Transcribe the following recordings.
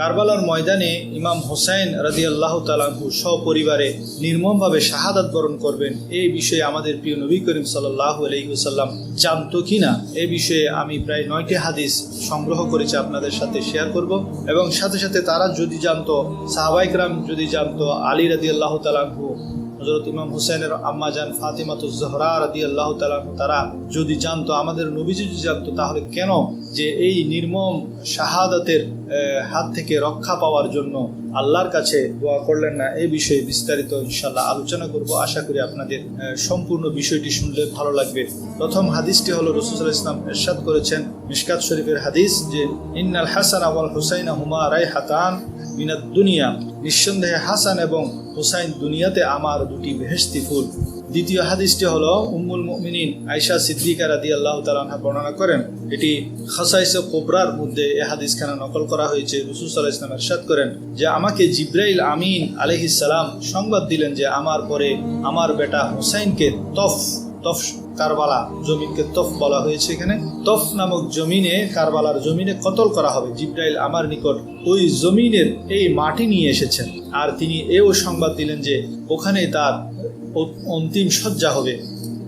কারবালার ময়দানে ইমাম হোসাইন রাজি আল্লাহ তালাহু সপরিবারে নির্মমভাবে শাহাদাত বরণ করবেন এই বিষয়ে আমাদের প্রিয় নবী করিম সাল্লাহ আলহিউসাল্লাম জানতো কিনা, এ বিষয়ে আমি প্রায় নয়টি হাদিস সংগ্রহ করেছি আপনাদের সাথে শেয়ার করব এবং সাথে সাথে তারা যদি জানতো সাহাবাইকরাম যদি জানত, আলী রাজি আল্লাহ তালাহু হজরত ইমাম হুসেনের আম্মা যান ফাতিমাতুজ জহরা রাদি আল্লাহ তারা যদি জানতো, আমাদের নবীজি যদি জানতো, তাহলে কেন যে এই নির্মম শাহাদাতের হাত থেকে রক্ষা পাওয়ার জন্য আল্লাহর কাছে দোয়া করলেন না, এই বিষয়ে বিস্তারিত ইনশাল্লাহ আলোচনা করব। আশা করি আপনাদের সম্পূর্ণ বিষয়টি শুনলে ভালো লাগবে। প্রথম হাদিসটি হলো রসুল ইসলাম এরশাদ করেছেন মিশকাত শরীফের হাদিস যে, ইন্নাল হাসান আওয়াল হুসাইন হুমা রাই হাতান মিনাত দুনিয়া, নিঃসন্দেহে হাসান এবং হুসাইন দুনিয়াতে আমার দুটি বেহেস্তি ফুল। দ্বিতীয় হাদিসটি হলো, উম্মুল মুমিনিন আয়সা সিদ্দিকা রাদি আল্লাহ তালাহা বর্ণনা করেন, এটি খাসাইস কোবরার মধ্যে এ হাদিসখানা নকল করা হয়েছে, রসুল সাল্লাহ ইসলাম এরশাদ করেন যে আমাকে জিব্রাইল আমিন আলহিস সালাম সংবাদ দিলেন যে আমার পরে আমার বেটা হুসাইনকে তফ তফ কারবালা জমিনকে তফ বলা হয়েছে এখানে। তফ নামক জমিনে, কারবালার জমিনে কতল করা হবে? জিব্রাইল আমার নিকট ওই জমিনের এই মাটি নিয়ে এসেছেন। আর তিনি এও সংবাদ দিলেন যে, ওখানে তার অন্তিম সজ্জা হবে।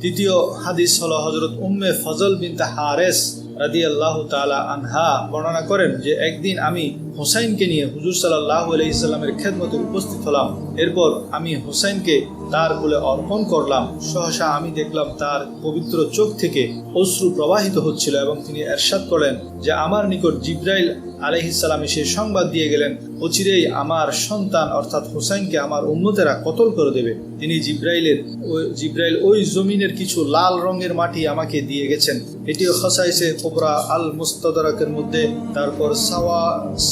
তৃতীয় হাদিস হলো হজরত উম্মে ফজল বিনতে হারেস রাদি আল্লাহ তালা আনহা বর্ণনা করেন যে, একদিন আমি হোসাইনকে নিয়ে হুজুর সাল্লাহ আলহিসাল্লামের খেদমতে উপস্থিত হলাম। এরপর আমি হোসাইনকে তার কোলে অর্পণ করলাম। সহসা আমি দেখলাম তার পবিত্র চোখ থেকে অশ্রু প্রবাহিত হচ্ছিল এবং তিনি এরশাদ করলেন যে আমার নিকট জিব্রাইল আলহিসাল্লাম এসে সংবাদ দিয়ে গেলেন, অচিরেই আমার সন্তান অর্থাৎ হোসাইনকে আমার উন্মতেরা কতল করে দেবে। তিনি জিব্রাইলের জিব্রাইল ওই জমিনের কিছু লাল রঙের মাটি আমাকে দিয়ে গেছেন। এটিও খসাইসে কোবরা আল মুস্তদরাকের মধ্যে, তারপর সাওয়া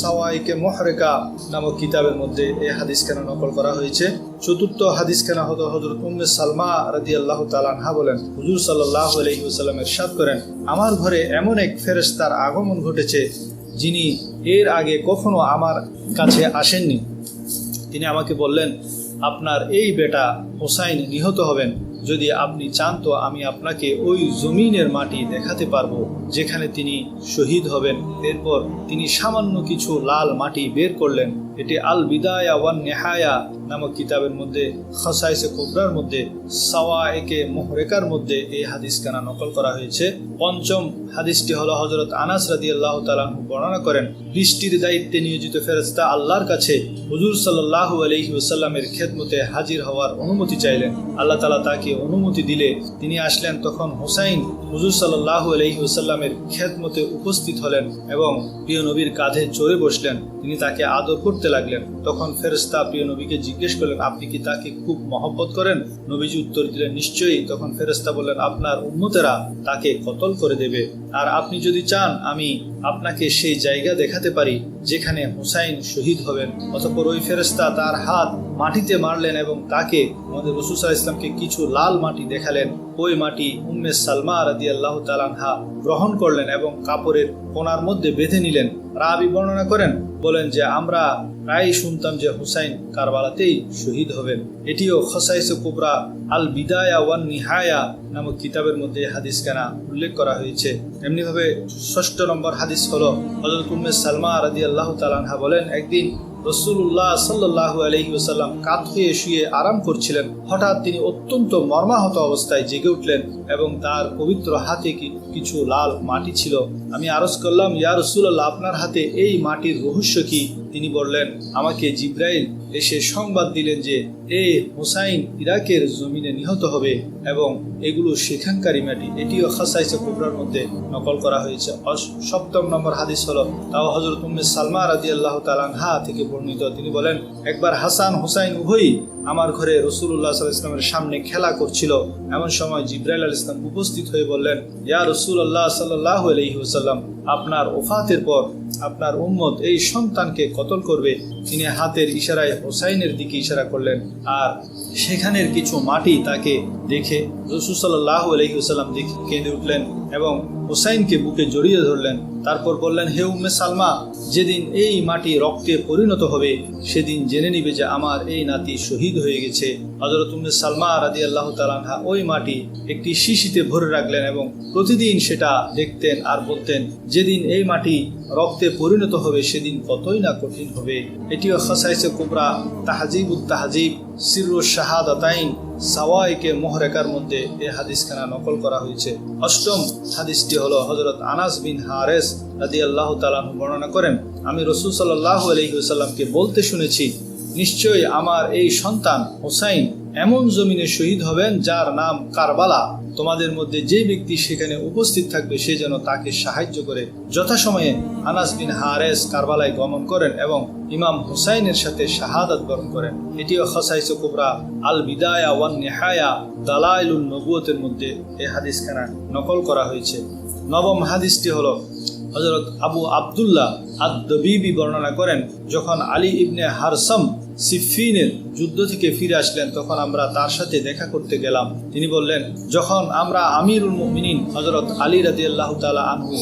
সাওয়াইকে মহরেকা নামক কিতাবের মধ্যে এ হাদিস কেন নকল করা হয়েছে? চতুর্থ হাদিস কেনা হতো হজরত উম্মে সালমা রাজি আল্লাহ তালানহা বলেন। হুজুর সাল্লাহ আলহিউসাল্লামের সাদ করেন, আমার ঘরে এমন এক ফেরেস্তার আগমন ঘটেছে, যিনি এর আগে কখনো আমার কাছে আসেননি। তিনি আমাকে বললেন, আপনার এই বেটা হোসাইন নিহত হবেন। যদি আপনি চান তো আমি আপনাকে ওই জমিনের মাটি দেখাতে পারব, যেখানে তিনি শহীদ হবেন। এরপর তিনি সামান্য কিছু লাল মাটি বের করলেন। এটি আল বিদায়া ওয়ান নেহায়া নামক কিতাবের মধ্যে, খসাইসে কোবরার মধ্যে সাওয়া একে মোহরেকার মধ্যে এই হাদিস কানা নকল করা হয়েছে। পঞ্চম হাদিসটি হলো হজরত আনাস রাদি আল্লাহ তালাহু বর্ণনা করেন, বৃষ্টির দায়িত্বে নিয়োজিত ফেরস্তা আল্লাহর কাছে হুজুর সাল্লাহ আলহি ওসাল্লামের খেদমতে হাজির হওয়ার অনুমতি চাইলেন। আল্লাহ তালা তাকে অনুমতি দিলে তিনি আসলেন তখন হোসাইন হুজুর সাল্লাহ আলহি ওসাল্লামের খেদমতে উপস্থিত হলেন এবং প্রিয় নবীর কাঁধে চড়ে বসলেন। তিনি তাকে আদর করতে লাগলেন। তখন ফেরেস্তা প্রিয় নবীকে জিজ্ঞেস করলেন, আপনি কি তাকে খুব মহব্বত করেন? নবীজি উত্তর দিলেন, নিশ্চয়ই। তখন ফেরেস্তা বললেন, আপনার উন্মতেরা তাকে কতল করে দেবে? আর আপনি যদি চান, আমি আপনাকে সেই জায়গা দেখাতে পারি যেখানে হুসাইন শহীদ হবেন। অতঃপর ওই ফেরেস্তা তার হাত মাটিতে মারলেন এবং তাকে আমাদের রসুসা ইসলামকে কিছু লাল মাটি দেখালেন। ওই মাটি উম্মে সালমা রাদি আল্লাহ তালানহা গ্রহণ করলেন এবং কাপড়ের কোনার মধ্যে বেঁধে নিলেন। রাবি বর্ণনা করেন, বলেন যে আমরা প্রায় শুনতাম যে হুসাইন কারবালাতেই শহীদ হবেন। এটিও খসাইস কুবরা আল বিদায়া ওয়ান নিহায়া নামক কিতাবের মধ্যে হাদিস কানা উল্লেখ করা হয়েছে। এমনিভাবে ষষ্ঠ নম্বর হাদিস হল হজরত উম্মে সালমা রাদি আল্লাহ তালানহা বলেন, একদিন রসুল্লাহ সাল্লাহ আলহি ওসাল্লাম কাত হয়ে শুয়ে আরাম করছিলেন। হঠাৎ তিনি অত্যন্ত মর্মাহত অবস্থায় জেগে উঠলেন এবং তার পবিত্র হাতে কিছু লাল মাটি ছিল। আমি আরজ করলাম, ইয়া রসুল্লাহ আপনার হাতে এই মাটির রহস্য কি? তিনি বললেন, আমাকে জিব্রাইল এসে সংবাদ দিলেন যে, এ হোসাইন ইরাকের জমিনে নিহত হবে এবং এগুলো সেখানকারই মাটি, এটিও খাসাইসে কুবরার মধ্যে নকল করা হয়েছে। সপ্তম নম্বর হাদিস হলো, তাও হজরত উম্মে সালমা রাজি আল্লাহ তালানহা থেকে বর্ণিত। তিনি বলেন, একবার হাসান হোসাইন উভয়ই আমার ঘরে রসুল্লাহ সাল্লাহ ইসলামের সামনে খেলা করছিল। এমন সময় জিব্রাইল আল ইসলাম উপস্থিত হয়ে বললেন, ইয়া রসুল আল্লাহ সাল্লাহ আলহিহাসাল্লাম আপনার ওফাতের পর আপনার উম্মত এই সন্তানকে কতল করবে? তিনি হাতের ইশারায় হোসাইনের দিকে ইশারা করলেন। আর সেখানের কিছু মাটি তাকে দেখে রসুসাল্লাহ আলহিউসাল্লাম দিকে কেঁদে উঠলেন এবং হুসাইনকে বুকে জড়িয়ে ধরলেন। তারপর বললেন, হে উম্মে সালমা, যেদিন এই মাটি রক্তে পরিণত হবে, সেদিন জেনে নিবে যে আমার এই নাতি শহীদ হয়ে গেছে। হজরত উম্মে সালমা রাদি আল্লাহ তালানহা ওই মাটি একটি শিশিতে ভরে রাখলেন এবং প্রতিদিন সেটা দেখতেন আর বলতেন, যেদিন এই মাটি রক্তে পরিণত হবে, সেদিন কতই না কঠিন হবে। এটিও খাসাইসে কুবরা তাহাজিব উত তাহাজিব সিরু শাহাদাতাইন, সাওয়াইকে মোহরেকার মধ্যে এই হাদিসখানা নকল করা হয়েছে। অষ্টম হাদিসটি হলো হজরত আনাস বিন হারেস রাদি আল্লাহ তালাহ বর্ণনা করেন, আমি রসুল সাল্লাহ আলহিউসাল্লামকে বলতে শুনেছি, নিশ্চয়ই আমার এই সন্তান হোসাইন এমন জমিনে শহীদ হবেন যার নাম কারবালা। তোমাদের মধ্যে যে ব্যক্তি সেখানে উপস্থিত থাকবে, সে যেন তাকে সাহায্য করে। যথাসময়ে আনাস বিন হারেস কারবালায় গমন করেন এবং ইমাম হুসাইনের সাথে শাহাদাত বরণ করেন। এটিও খসাইস কুবরা আল বিদায়া ওয়ান নেহায়া দালাইলুল নবুয়তের মধ্যে এই হাদিসখানা নকল করা হয়েছে। নবম হাদিসটি হলো হজরত আবু আবদুল্লাহ আদবিবি বর্ণনা করেন, যখন আলী ইবনে হারসম সিফিনের যুদ্ধ থেকে ফিরে আসলেন, তখন আমরা তার সাথে দেখা করতে গেলাম। তিনি বললেন, যখন আমরা আমিরুল মুমিনিন হজরত আলী রাজি আল্লাহ তালা আনহু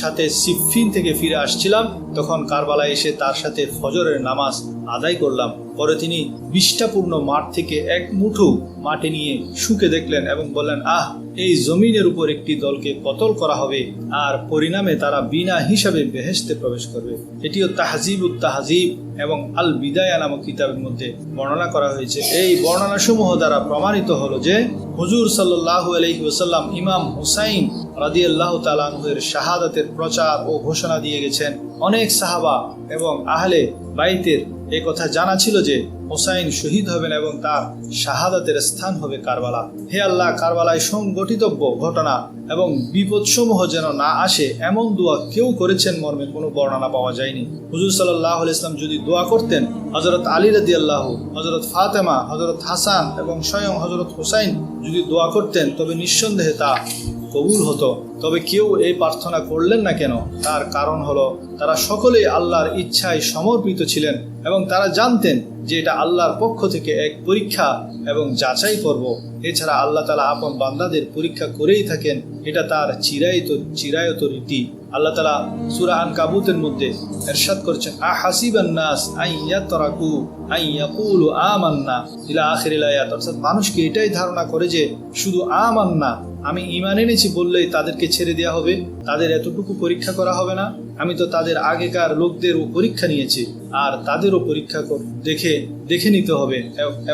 সাথে সিফিন থেকে ফিরে আসছিলাম, তখন কারবালায় এসে তার সাথে ফজরের নামাজ আদায় করলাম। পরে তিনি বিষ্ঠাপূর্ণ মাঠ থেকে এক মুঠো মাটি নিয়ে শুকে দেখলেন এবং বললেন, আহ, এই জমিনের উপর একটি দলকে কতল করা হবে, আর পরিণামে তারা বিনা হিসাবে বেহেস্তে প্রবেশ করবে। এটিও তাহাজিব তাহাজিব এবং আল বিদায়া নামক কিতাবের মধ্যে বর্ণনা করা হয়েছে। এই বর্ণনা সমূহ দ্বারা প্রমাণিত হলো যে হুজুর সাল্লাহ আলহি ওসাল্লাম ইমাম হুসাইন রাদি আল্লাহ তালাহের শাহাদাতের প্রচার ও ঘোষণা দিয়ে গেছেন। অনেক সাহাবা এবং আহলে বাইতের এ কথা জানা ছিল যে হোসাইন শহীদ হবেন এবং তার শাহাদাতের স্থান হবে কারবালা। হে আল্লাহ, কারবালায় সংগঠিতব্য ঘটনা এবং বিপদসমূহ যেন না আসে, এমন দোয়া কেউ করেছেন মর্মে কোনো বর্ণনা পাওয়া যায়নি। হুজুর সাল্লাহ ইসলাম যদি দোয়া করতেন হজরত আলী রাদি আল্লাহ হজরত ফাতেমা হজরত হাসান এবং স্বয়ং হজরত হোসাইন যদি দোয়া করতেন, তবে নিঃসন্দেহে তা কবুল হতো। তবে কেউ এই প্রার্থনা করলেন না কেন? তার কারণ হলো, তারা সকলেই আল্লাহর ইচ্ছায় সমর্পিত ছিলেন এবং তারা জানতেন যে এটা আল্লাহর পক্ষ থেকে এক পরীক্ষা এবং যাচাই করব এছাড়া আল্লাহ তালা আপন বান্দাদের পরীক্ষা করেই থাকেন। এটা তার চিরায়ত চিরায়ত রীতি আল্লাহ তালা সুরাহান কাবুতের মধ্যে এরশাদ করছেন আ হাসিবান নাস আইয়া তরাকু আইয়া কুলু আমান্না ইলা আখির আয়াত। অর্থাৎ মানুষকে এটাই ধারণা করে যে শুধু আমান্না, আমি ইমান এনেছি বললেই তাদেরকে ছেড়ে দেওয়া হবে, তাদের এতটুকু পরীক্ষা করা হবে না। আমি তো তাদের আগেকার লোকদেরও পরীক্ষা নিয়েছি, আর তাদেরও পরীক্ষা দেখে দেখে নিতে হবে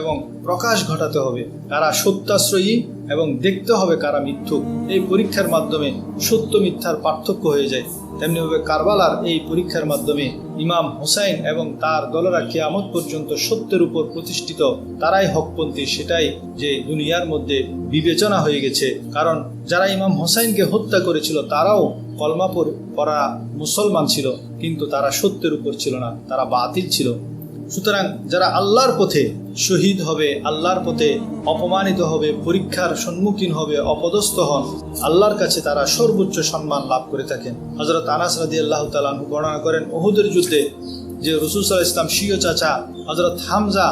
এবং প্রকাশ ঘটাতে হবে। কারা সত্যাশ্রয়ী এবং দেখতে হবে কারা মিথ্যুক। এই পরীক্ষার মাধ্যমে সত্য মিথ্যার পার্থক্য হয়ে যায়। তেমনিভাবে কারবালার এই পরীক্ষার মাধ্যমে ইমাম হোসাইন এবং তার দলেরা কেয়ামত পর্যন্ত সত্যের উপর প্রতিষ্ঠিত তারাই হকপন্থী, সেটাই যে দুনিয়ার মধ্যে বিবেচনা হয়ে গেছে। কারণ যারা ইমাম হোসাইনকে হত্যা করেছিল, তারাও কলমা পরা মুসলমান ছিল, কিন্তু তারা সত্যের উপর ছিল না, তারা বাতিল ছিল। সুতরাং যারা আল্লাহর পথে শহীদ হবে, আল্লাহর পথে অপমানিত হবে, পরীক্ষার সম্মুখীন হবে, অপদস্থ হন, আল্লাহর কাছে তারা সর্বোচ্চ সম্মান লাভ করে থাকেন। হজরত আনাস রাদি আল্লাহ তালু বর্ণনা করেন, ওহুদের যুদ্ধে যে রসুল সাল ইসলাম শিও চাচা হজরত হামজা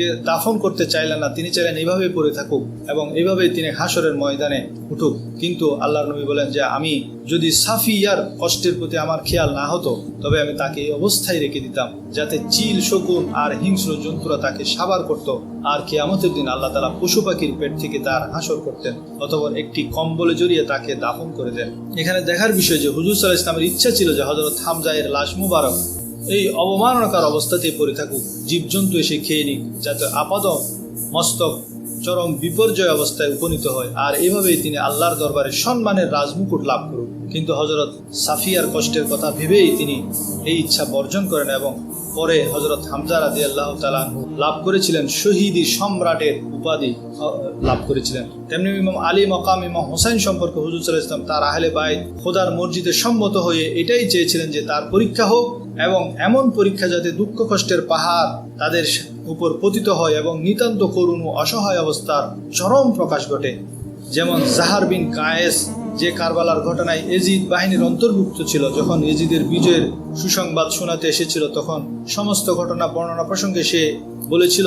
কে দাফন করতে চাইলেন না, তিনি চাইলেন এইভাবে পড়ে থাকুক এবং এইভাবেই তিনি হাসরের ময়দানে উঠুক। কিন্তু আল্লাহর নবী বলেন যে, আমি যদি সাফিয়ার কষ্টের প্রতি আমার খেয়াল না হতো, তবে আমি তাকে এই অবস্থায় রেখে দিতাম, যাতে চিল, শকুন আর হিংস্র জন্তুরা তাকে সাবার করত। আর কেয়ামতের দিন আল্লাহ তালা পশু পাখির পেট থেকে তার হাসর করতেন অথবা একটি কম্বলে জড়িয়ে তাকে দাফন করে দেন। এখানে দেখার বিষয় যে, হুজুর সাল্লাহ ইসলামের ইচ্ছা ছিল যে হজরত হামজায়ের লাশ মুবারক এই অবমাননাকার অবস্থাতে পড়ে থাকুক, জীবজন্তু এসে খেয়ে নিক, যাতে আপাদ মস্তক চরম বিপর্যয় অবস্থায় উপনীত হয়। আর এভাবেই তিনি আল্লাহর দরবারে সম্মানের রাজমুকুট লাভ করুক। কিন্তু হজরত সাফিয়ার কষ্টের কথা ভেবেই তিনি এই ইচ্ছা বর্জন করেন এবং পরে হজরত হামজা রাদি আল্লাহ তালাহু লাভ করেছিলেন শহীদি সম্রাটের উপাধি লাভ করেছিলেন। তেমনি ইমাম আলী মকাম, ইমাম হোসাইন সম্পর্কে হুজুর সাল্লাহ ইসলাম তার আহলে বাই খোদার মসজিদে সম্মত হয়ে এটাই চেয়েছিলেন যে তার পরীক্ষা হোক এবং এমন পরীক্ষা যাতে দুঃখ কষ্টের পাহাড় তাদের উপর পতিত হয় এবং নিতান্ত করুণ ও অসহায় অবস্থার চরম প্রকাশ ঘটে। যেমন জাহার বিন কায়েস যে কারবালার ঘটনায় এজিদ বাহিনীর অন্তর্ভুক্ত ছিল, যখন এজিদের বিজয়ের সুসংবাদ শোনাতে এসেছিল, তখন সমস্ত ঘটনা বর্ণনা প্রসঙ্গে সে বলেছিল,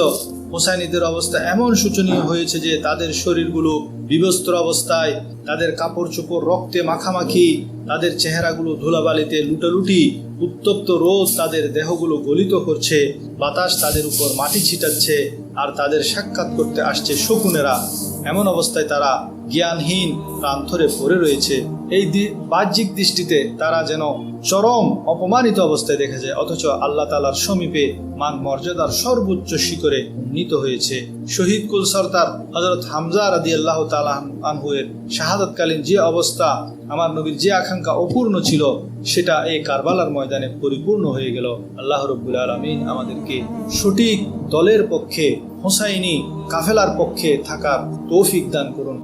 হোসাইনিদের অবস্থা এমন শোচনীয় হয়েছে যে তাদের শরীরগুলো বিবস্ত্র অবস্থায়, তাদের কাপড় চোপড় রক্তে মাখামাখি, তাদের চেহারাগুলো ধুলাবালিতে লুটালুটি, উত্তপ্ত রোদ তাদের দেহগুলো গলিত করছে, বাতাস তাদের উপর মাটি ছিটাচ্ছে, আর তাদের সাক্ষাৎ করতে আসছে শকুনেরা। এমন অবস্থায় তারা জ্ঞানহীন প্রান্তরে পড়ে রয়েছে। এই বাহ্যিক দৃষ্টিতে তারা যেন চরম অপমানিত অবস্থায় দেখা যায়, অথচ আল্লাহ তালার সমীপে মান মর্যাদার সর্বোচ্চ শিখরে উন্নীত হয়েছে। শহীদ কুল সর্দার হজরত হামজা রাদি আল্লাহ তালা আনহুয়ের শাহাদতকালীন যে অবস্থা, আমার নবীর যে আকাঙ্ক্ষা অপূর্ণ ছিল, সেটা এই কারবালার ময়দানে পরিপূর্ণ হয়ে গেল। আল্লাহ রব্বুল আলমিন আমাদেরকে সঠিক দলের পক্ষে, হোসাইনি কাফেলার পক্ষে থাকার তৌফিক দান করুন।